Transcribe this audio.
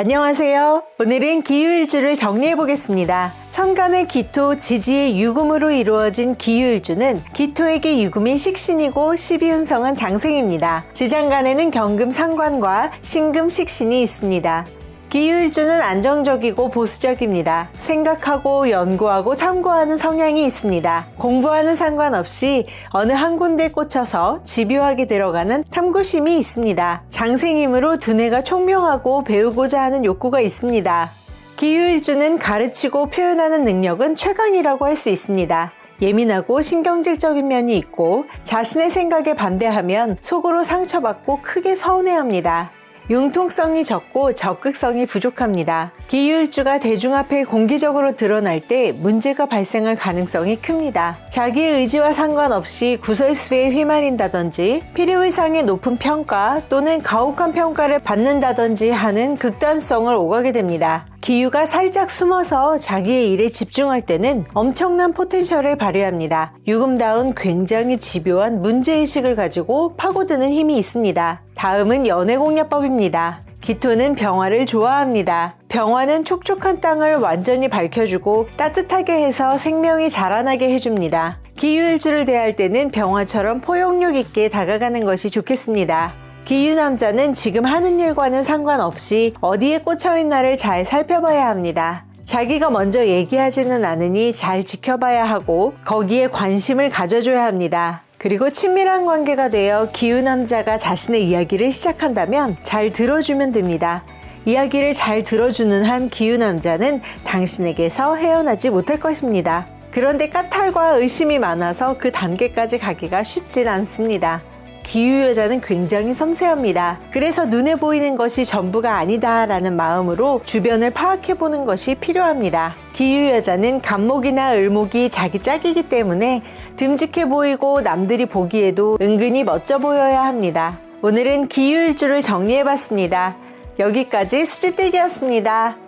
안녕하세요. 오늘은 기유일주를 정리해 보겠습니다. 천간의 기토, 지지의 유금으로 이루어진 기유일주는 기토에게 유금인 식신이고 12운성은 장생입니다. 지장간에는 경금 상관과 신금 식신이 있습니다. 기유일주는 안정적이고 보수적입니다. 생각하고 연구하고 탐구하는 성향이 있습니다. 공부하는 상관없이 어느 한 군데 꽂혀서 집요하게 들어가는 탐구심이 있습니다. 장생이므로 두뇌가 총명하고 배우고자 하는 욕구가 있습니다. 기유일주는 가르치고 표현하는 능력은 최강이라고 할 수 있습니다. 예민하고 신경질적인 면이 있고 자신의 생각에 반대하면 속으로 상처받고 크게 서운해합니다. 융통성이 적고 적극성이 부족합니다. 기율주가 대중 앞에 공개적으로 드러날 때 문제가 발생할 가능성이 큽니다. 자기의 의지와 상관없이 구설수에 휘말린다든지 필요 이상의 높은 평가 또는 가혹한 평가를 받는다든지 하는 극단성을 오가게 됩니다. 기유가 살짝 숨어서 자기의 일에 집중할 때는 엄청난 포텐셜을 발휘합니다. 유금다운 굉장히 집요한 문제의식을 가지고 파고드는 힘이 있습니다. 다음은 연애공략법입니다. 기토는 병화를 좋아합니다. 병화는 촉촉한 땅을 완전히 밝혀주고 따뜻하게 해서 생명이 자라나게 해줍니다. 기유일주를 대할 때는 병화처럼 포용력 있게 다가가는 것이 좋겠습니다. 기유 남자는 지금 하는 일과는 상관없이 어디에 꽂혀 있나를 잘 살펴봐야 합니다. 자기가 먼저 얘기하지는 않으니 잘 지켜봐야 하고 거기에 관심을 가져줘야 합니다. 그리고 친밀한 관계가 되어 기후 남자가 자신의 이야기를 시작한다면 잘 들어주면 됩니다. 이야기를 잘 들어주는 한 기후 남자는 당신에게서 헤어나지 못할 것입니다. 그런데 까탈과 의심이 많아서 그 단계까지 가기가 쉽진 않습니다. 기후 여자는 굉장히 섬세합니다. 그래서 눈에 보이는 것이 전부가 아니다라는 마음으로 주변을 파악해 보는 것이 필요합니다. 기후 여자는 간목이나 을목이 자기 짝이기 때문에 듬직해 보이고 남들이 보기에도 은근히 멋져 보여야 합니다. 오늘은 기후일주를 정리해 봤습니다. 여기까지 수지떼기였습니다.